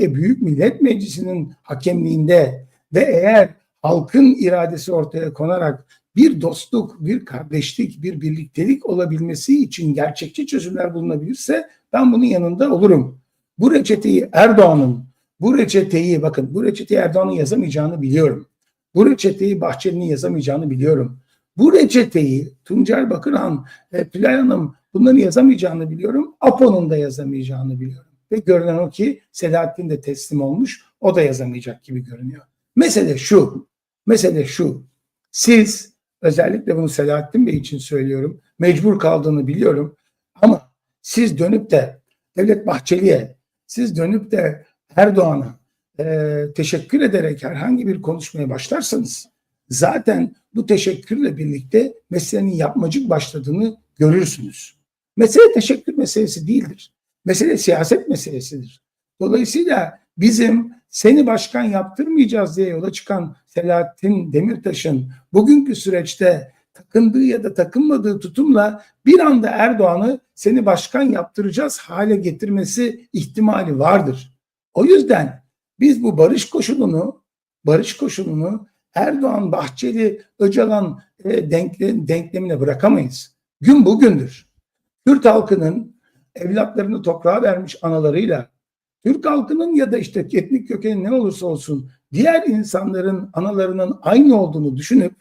Türkiye Büyük Millet Meclisi'nin hakemliğinde ve eğer halkın iradesi ortaya konarak bir dostluk, bir kardeşlik, bir birliktelik olabilmesi için gerçekçi çözümler bulunabilirse ben bunun yanında olurum. Bu reçeteyi Erdoğan'ın, bu reçeteyi bakın bu reçeteyi Erdoğan'ın yazamayacağını biliyorum. Bu reçeteyi Bahçeli'nin yazamayacağını biliyorum. Bu reçeteyi Tuncel Bakırhan ve Tülay Hanım bunları yazamayacağını biliyorum. Apo'nun da yazamayacağını biliyorum. Ve görünen o ki Selahattin de teslim olmuş. O da yazamayacak gibi görünüyor. Mesele şu. Mesele şu. Siz özellikle bunu Selahattin Bey için söylüyorum. Mecbur kaldığını biliyorum. Ama siz dönüp de Devlet Bahçeli'ye, siz dönüp de Erdoğan'a e, teşekkür ederek herhangi bir konuşmaya başlarsanız zaten bu teşekkürle birlikte meselenin yapmacık başladığını görürsünüz. Mesele teşekkür meselesi değildir. Mesele siyaset meselesidir. Dolayısıyla bizim seni başkan yaptırmayacağız diye yola çıkan Selahattin Demirtaş'ın bugünkü süreçte takındığı ya da takınmadığı tutumla bir anda Erdoğan'ı seni başkan yaptıracağız hale getirmesi ihtimali vardır. O yüzden biz bu barış koşulunu barış koşulunu Erdoğan, Bahçeli, Öcalan e, denkle, denklemine bırakamayız. Gün bugündür. Kürt halkının evlatlarını toprağa vermiş analarıyla Türk halkının ya da işte etnik kökeni ne olursa olsun diğer insanların analarının aynı olduğunu düşünüp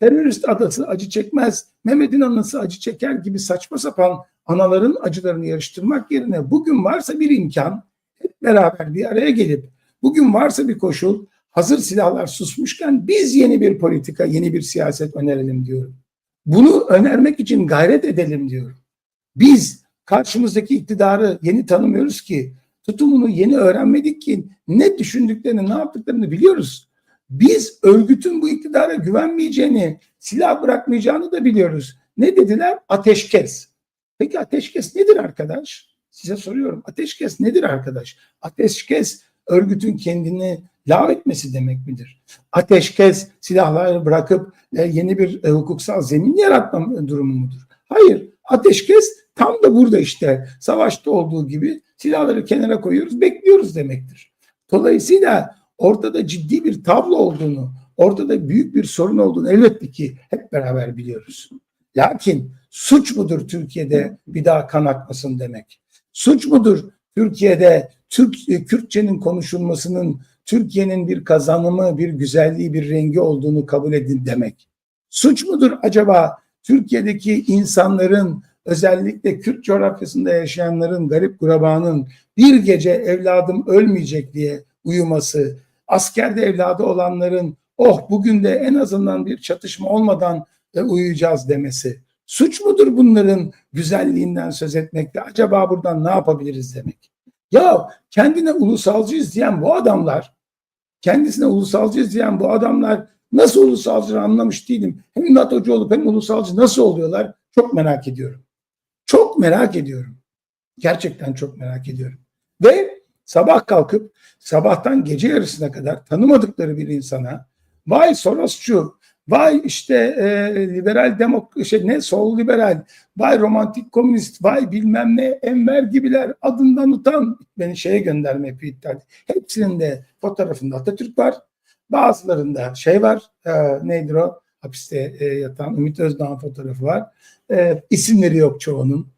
terörist adası acı çekmez, Mehmet'in anası acı çeker gibi saçma sapan anaların acılarını yarıştırmak yerine bugün varsa bir imkan hep beraber bir araya gelip bugün varsa bir koşul hazır silahlar susmuşken biz yeni bir politika, yeni bir siyaset önerelim diyorum. Bunu önermek için gayret edelim diyorum. Biz karşımızdaki iktidarı yeni tanımıyoruz ki, tutumunu yeni öğrenmedik ki ne düşündüklerini, ne yaptıklarını biliyoruz. Biz örgütün bu iktidara güvenmeyeceğini, silah bırakmayacağını da biliyoruz. Ne dediler? Ateşkes. Peki ateşkes nedir arkadaş? Size soruyorum. Ateşkes nedir arkadaş? Ateşkes örgütün kendini lav etmesi demek midir? Ateşkes silahları bırakıp e, yeni bir e, hukuksal zemin yaratma durumu mudur? Hayır. Ateşkes tam da burada işte savaşta olduğu gibi silahları kenara koyuyoruz, bekliyoruz demektir. Dolayısıyla ortada ciddi bir tablo olduğunu, ortada büyük bir sorun olduğunu elbette ki hep beraber biliyoruz. Lakin suç mudur Türkiye'de bir daha kan akmasın demek? Suç mudur Türkiye'de Türk e, Kürtçenin konuşulmasının Türkiye'nin bir kazanımı, bir güzelliği, bir rengi olduğunu kabul edin demek? Suç mudur acaba Türkiye'deki insanların özellikle Kürt coğrafyasında yaşayanların, garip kurabanın bir gece evladım ölmeyecek diye uyuması, askerde evladı olanların oh bugün de en azından bir çatışma olmadan e, uyuyacağız demesi. Suç mudur bunların güzelliğinden söz etmekte? Acaba buradan ne yapabiliriz demek? Ya kendine ulusalcıyız diyen bu adamlar, kendisine ulusalcıyız diyen bu adamlar nasıl ulusalcı anlamış değilim. Hem NATO'cu olup hem ulusalcı nasıl oluyorlar? Çok merak ediyorum. Çok merak ediyorum. Gerçekten çok merak ediyorum. Ve sabah kalkıp sabahtan gece yarısına kadar tanımadıkları bir insana vay Sorosçu, vay işte e, liberal demok şey ne sol liberal, vay romantik komünist, vay bilmem ne Enver gibiler adından utan beni şeye gönderme yapıyor. Hepsinin de fotoğrafında Atatürk var. Bazılarında şey var e, nedir o hapiste e, yatan Ümit Özdağ'ın fotoğrafı var. E, isimleri yok çoğunun.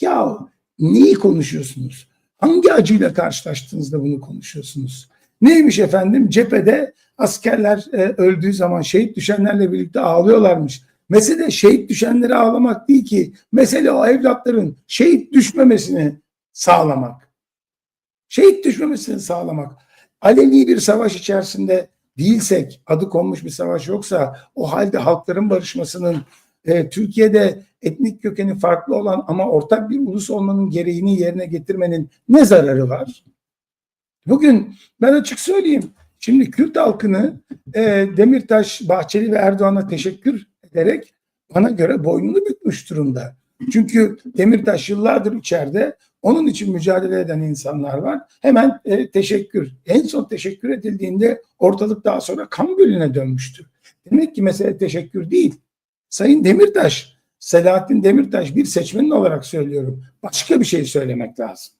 Ya neyi konuşuyorsunuz? Hangi acıyla karşılaştığınızda bunu konuşuyorsunuz? Neymiş efendim? Cephede askerler e, öldüğü zaman şehit düşenlerle birlikte ağlıyorlarmış. Mesele şehit düşenleri ağlamak değil ki. Mesele o evlatların şehit düşmemesini sağlamak. Şehit düşmemesini sağlamak. Aleni bir savaş içerisinde değilsek, adı konmuş bir savaş yoksa o halde halkların barışmasının e, Türkiye'de etnik kökeni farklı olan ama ortak bir ulus olmanın gereğini yerine getirmenin ne zararı var? Bugün ben açık söyleyeyim. Şimdi Kürt halkını e, Demirtaş, Bahçeli ve Erdoğan'a teşekkür ederek bana göre boynunu bükmüş durumda. Çünkü Demirtaş yıllardır içeride onun için mücadele eden insanlar var. Hemen e, teşekkür. En son teşekkür edildiğinde ortalık daha sonra kan gölüne dönmüştü. Demek ki mesele teşekkür değil. Sayın Demirtaş, Selahattin Demirtaş bir seçmenin olarak söylüyorum. Başka bir şey söylemek lazım.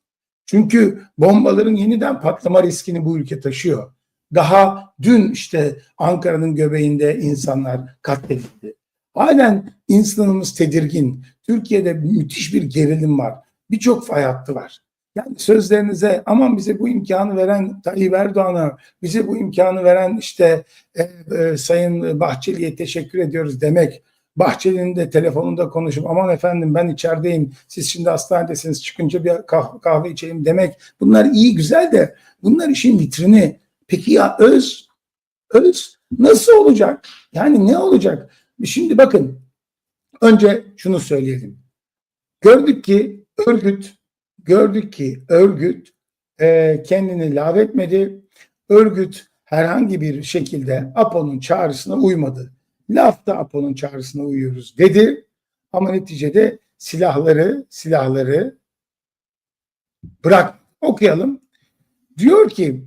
Çünkü bombaların yeniden patlama riskini bu ülke taşıyor. Daha dün işte Ankara'nın göbeğinde insanlar katledildi. Halen insanımız tedirgin. Türkiye'de müthiş bir gerilim var. Birçok fay hattı var. Yani sözlerinize aman bize bu imkanı veren Tayyip Erdoğan'a, bize bu imkanı veren işte e, e, Sayın Bahçeli'ye teşekkür ediyoruz demek. Bahçeli'nin de telefonunda konuşup aman efendim ben içerideyim, siz şimdi hastanedesiniz çıkınca bir kah- kahve içelim demek. Bunlar iyi güzel de bunlar işin vitrini. Peki ya öz? Öz nasıl olacak? Yani ne olacak? Şimdi bakın önce şunu söyleyelim. Gördük ki örgüt gördük ki örgüt e, kendini lağvetmedi. Örgüt herhangi bir şekilde APO'nun çağrısına uymadı. Lafta APO'nun çağrısına uyuyoruz dedi. Ama neticede silahları silahları bırak okuyalım. Diyor ki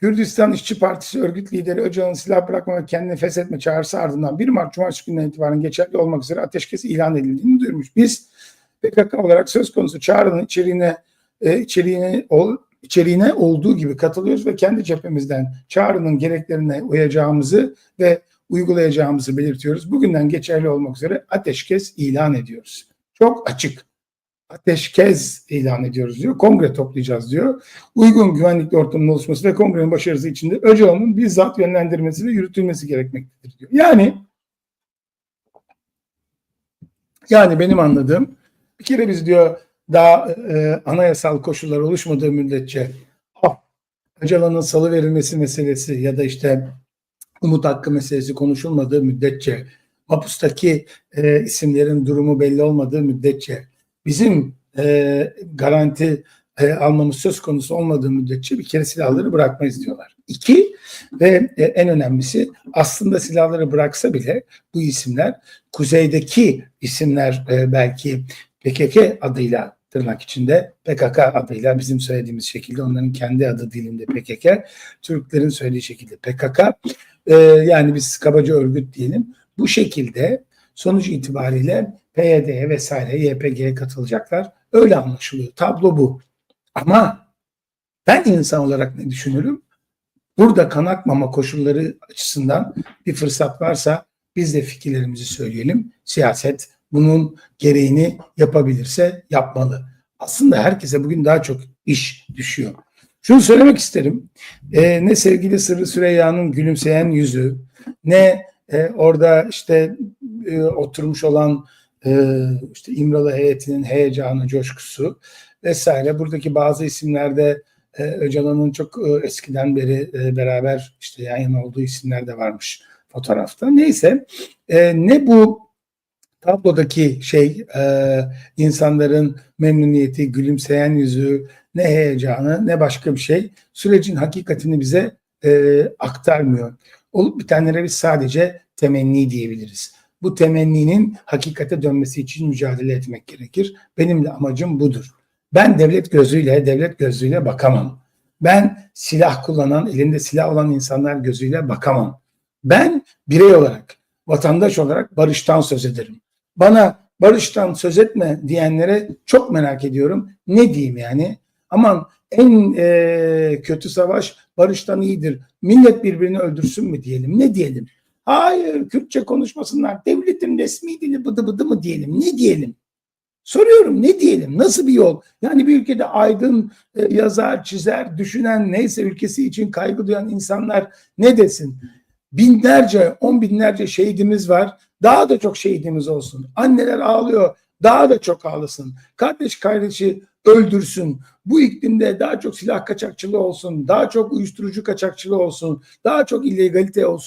Kürdistan İşçi Partisi örgüt lideri Öcalan'ın silah bırakma ve kendini feshetme çağrısı ardından 1 Mart Cumartesi gününden itibaren geçerli olmak üzere ateşkes ilan edildiğini duyurmuş. Biz PKK olarak söz konusu çağrının içeriğine e, içeriğine ol, içeriğine olduğu gibi katılıyoruz ve kendi cephemizden çağrının gereklerine uyacağımızı ve uygulayacağımızı belirtiyoruz. Bugünden geçerli olmak üzere ateşkes ilan ediyoruz. Çok açık. Ateşkes ilan ediyoruz diyor. Kongre toplayacağız diyor. Uygun güvenlikli ortamın oluşması ve kongrenin başarısı için de Öcalan'ın bizzat yönlendirmesi ve yürütülmesi gerekmektedir diyor. Yani yani benim anladığım bir kere biz diyor daha e, anayasal koşullar oluşmadığı müddetçe ah, Öcalan'ın salı verilmesi meselesi ya da işte umut hakkı meselesi konuşulmadığı müddetçe hapustaki e, isimlerin durumu belli olmadığı müddetçe bizim e, garanti e, almamız söz konusu olmadığı müddetçe bir kere silahları bırakmayız diyorlar. İki ve e, en önemlisi aslında silahları bıraksa bile bu isimler kuzeydeki isimler e, belki PKK adıyla tırnak içinde PKK adıyla bizim söylediğimiz şekilde onların kendi adı dilinde PKK, Türklerin söylediği şekilde PKK. Ee, yani biz kabaca örgüt diyelim. Bu şekilde sonuç itibariyle PYD'ye vesaire YPG'ye katılacaklar. Öyle anlaşılıyor. Tablo bu. Ama ben insan olarak ne düşünürüm? Burada kan akmama koşulları açısından bir fırsat varsa biz de fikirlerimizi söyleyelim. Siyaset bunun gereğini yapabilirse yapmalı. Aslında herkese bugün daha çok iş düşüyor. Şunu söylemek isterim. E, ne sevgili Sırrı Süreyya'nın gülümseyen yüzü, ne e, orada işte e, oturmuş olan e, işte İmralı heyetinin heyecanı, coşkusu vesaire. Buradaki bazı isimlerde e, Öcalan'ın çok e, eskiden beri e, beraber işte yan yana olduğu isimler de varmış fotoğrafta. Neyse e, ne bu tablodaki şey e, insanların memnuniyeti, gülümseyen yüzü, ne heyecanı ne başka bir şey sürecin hakikatini bize e, aktarmıyor. Olup bitenlere biz sadece temenni diyebiliriz. Bu temenninin hakikate dönmesi için mücadele etmek gerekir. Benim de amacım budur. Ben devlet gözüyle, devlet gözüyle bakamam. Ben silah kullanan, elinde silah olan insanlar gözüyle bakamam. Ben birey olarak, vatandaş olarak barıştan söz ederim. Bana barıştan söz etme diyenlere çok merak ediyorum. Ne diyeyim yani? Aman en e, kötü savaş barıştan iyidir. Millet birbirini öldürsün mü diyelim? Ne diyelim? Hayır Kürtçe konuşmasınlar. Devletin resmi dili bıdı bıdı mı diyelim? Ne diyelim? Soruyorum ne diyelim? Nasıl bir yol? Yani bir ülkede aydın, e, yazar, çizer, düşünen neyse ülkesi için kaygı duyan insanlar ne desin? Binlerce, on binlerce şehidimiz var. Daha da çok şehidimiz olsun. Anneler ağlıyor. Daha da çok ağlasın. Kardeş kardeşi öldürsün. Bu iklimde daha çok silah kaçakçılığı olsun. Daha çok uyuşturucu kaçakçılığı olsun. Daha çok illegalite olsun.